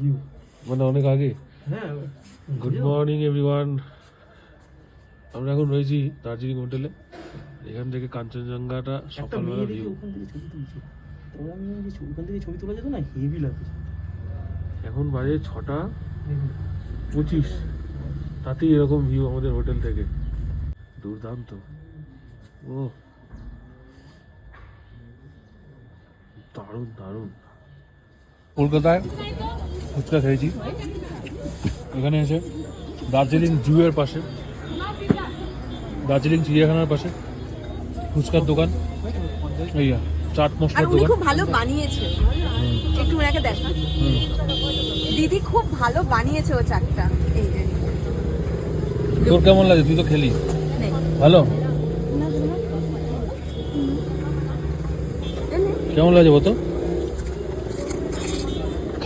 View মানে অনেক আগে। হ্যাঁ গুড মর্নিং এভরিওয়ান আমরা এখন রয়েছি দার্জিলিং হোটেলে। এখান থেকে কাঞ্চনজঙ্ঘাটা সকালবেলা ভিউ ওখান থেকে ছবি তোলা যেত না? হেভি লাগছে। এখন বাজে ছটা পঁচিশ। তাতেই এরকম ভিউ আমাদের হোটেল থেকে। দুর্দান্ত। ও। দারুণ দারুণ। কলকাতায়? ফুচকা খেয়েছি। এখানে এসে দার্জিলিং জুয়ের পাশে দার্জিলিং চিড়িয়াখানার পাশে ফুচকার দোকান। এইয়া চাট মশলার দোকান। খুব ভালো বানিয়েছে। একটু ওনাকে দেখা। দিদি খুব ভালো বানিয়েছে ও চাটটা। এই যে। তোর কেমন লাগে? তুই তো খেলি। ভালো। কেমন লাগে বতো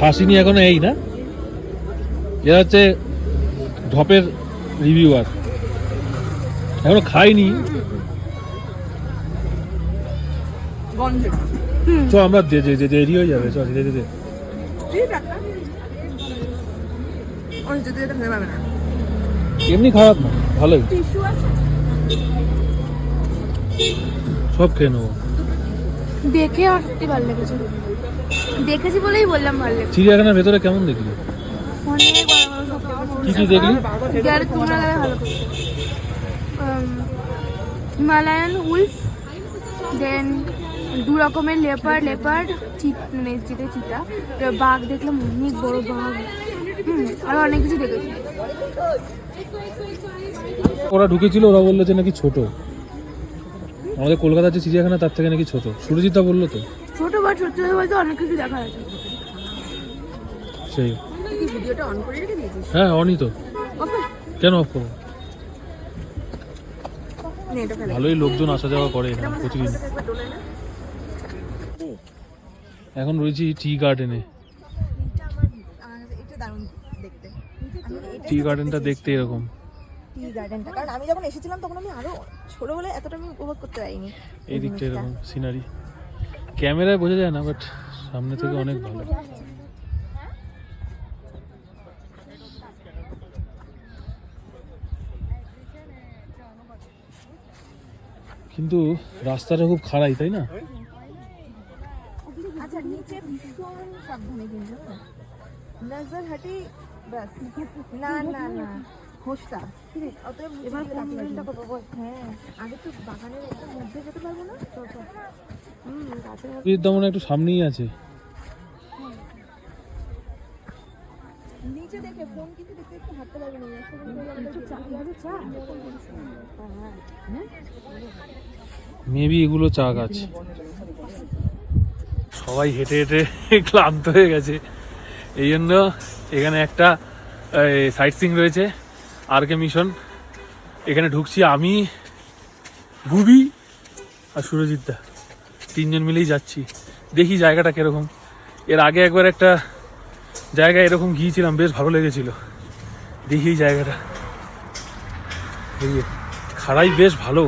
খাসিনি এখনও এই না? এরা হচ্ছে ঢপের রিভিউয়ার এখনও খাইনি। চ আমরা যে যে যে দেরি হয়ে যাবে চ পারবে না। এমনি খারাপ না ভালোই। সব খেয়ে নেব। দেখে আমার ভালো লেগেছে দেখেছি বলেই বললাম ভালো লেগেছে। চিড়িয়াখানার ভেতরে কেমন দেখলি? অনেক বড় বড় সব কি কি দেখলি? গেলে তোমরা গেলে ভালো হিমালয়ান উলফ দেন দু রকমের লেপার লেপার্ড চিত মানে চিতে চিতা বাঘ দেখলাম অনেক বড় বাঘ। আরও অনেক কিছু দেখেছি ওরা ঢুকেছিল ওরা বলল যে নাকি ছোট। আমাদের কলকাতার যে চিড়িয়াখানা তার থেকে নাকি ছোট। সুরজিৎদা বলল তো। ছোট বা ছোট বলতে অনেক কিছু দেখা আছে সেই। ভিডিওটা অন করে রেখে দিয়েছিস? হ্যাঁ অনই তো। কেন অফ করব? ভালোই লোকজন আসা যাওয়া করে প্রতিদিন। এখন রয়েছি টি গার্ডেনে। এটা আমার আমার এটা দারুণ দেখতে। আমি এটাই টি গার্ডেনটা দেখতে এরকম। টি গার্ডেনটা কারণ আমি যখন এসেছিলাম তখন আমি আরও ছোট বলে এতটা আমি উপভোগ করতে পারিনি। এই দিকটা এরকম সিনারি ক্যামেরায় বোঝা যায় না বাট সামনে থেকে অনেক ভালো। কিন্তু রাস্তাটা খুব খারাই তাই না? আচ্ছা নিচে ভীষণ সাবধানে কিন্তু। নজর হাটি বাস না না না। হোসটা অতএব এবার করব। হ্যাঁ। আগে তো বাগানের মধ্যে যেতে পারব না? সুরজিৎদা মনে একটু সামনেই আছে। নিচে দেখে ফোন কিন্তু দেখতে একটু হাঁটতে পারবে না একটু চা গাছে চা। হ্যাঁ মেবি এগুলো চা গাছ। সবাই হেঁটে হেঁটে ক্লান্ত হয়ে গেছে। এই জন্য এখানে একটা সাইট সিং রয়েছে আর কে মিশন এখানে ঢুকছি আমি ভুবি আর সুরজিৎদা তিনজন মিলেই যাচ্ছি। দেখি জায়গাটা কীরকম। এর আগে একবার একটা জায়গায় এরকম গিয়েছিলাম, বেশ ভালো লেগেছিল। দেখি এই জায়গাটা। খাড়াই বেশ ভালো।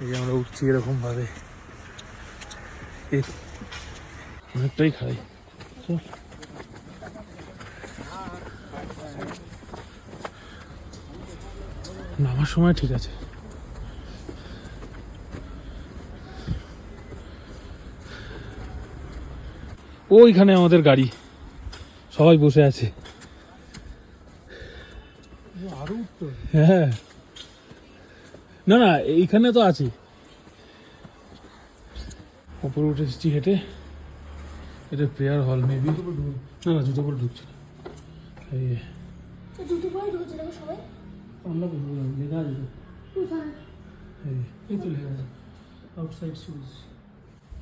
এই যে আমরা উঠছি এরকম ভাবে অনেকটাই চল। নামার সময় ঠিক আছে। ওইখানে আমাদের গাড়ি। সবাই বসে আছে। আরও হ্যাঁ। না না এইখানে তো আছে। উপরে উঠে এসেছি হেঁটে। এটা প্রেয়ার হল মেবি না না জুতো পরে ঢুকছি না। এই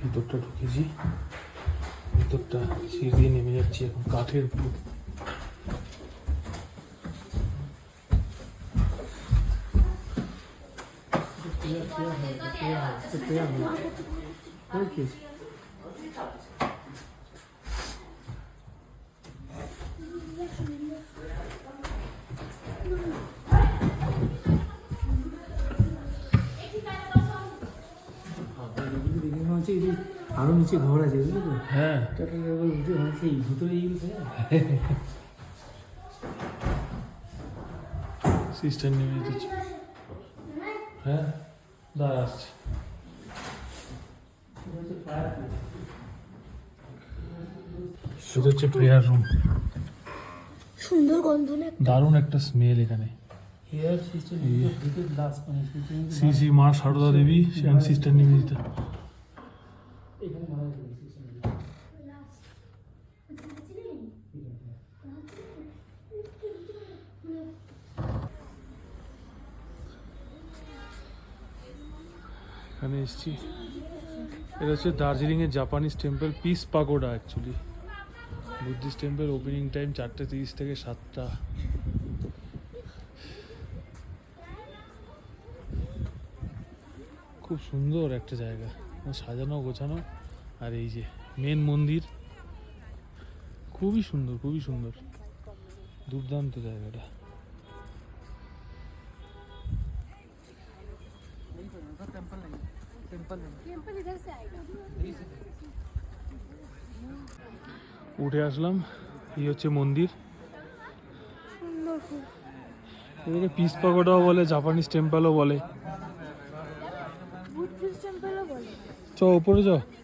ভিতরটা ঢুকেছি। ভিতরটা সিঁড়ি দিয়ে নেমে যাচ্ছি এখন কাঠের পুরো ওকে আরও নিচে ঘর আছে বুঝলি তো? হ্যাঁ। টাটা একবার উঠে সেই ভিতরে সিস্টার নেমে যেতেছে হ্যাঁ দাঁড়া আসছি। সেটা হচ্ছে প্রেয়ার রুম সুন্দর গন্ধ না দারুণ একটা স্মেল এখানে। শ্রী শ্রী মা সারদা দেবী সিস্টার নিবেদিতা এখানে মারা সিস্টেম এখানে এসেছি। এটা হচ্ছে দার্জিলিংয়ের Japanese temple peace pagoda actually Buddhist temple opening time চারটে তিরিশ থেকে সাতটা। খুব সুন্দর একটা জায়গা। সাজানো গোছানো। আর এই যে মেন মন্দির। খুবই সুন্দর খুবই সুন্দর। দুর্দান্ত জায়গাটা। উঠে আসলাম। এই হচ্ছে মন্দির। এটাকে পিস পাগোডাও বলে জাপানিজ টেম্পলও বলে। বুদ্ধিস্ট টেম্পলও বলে চ উপরে চ চলো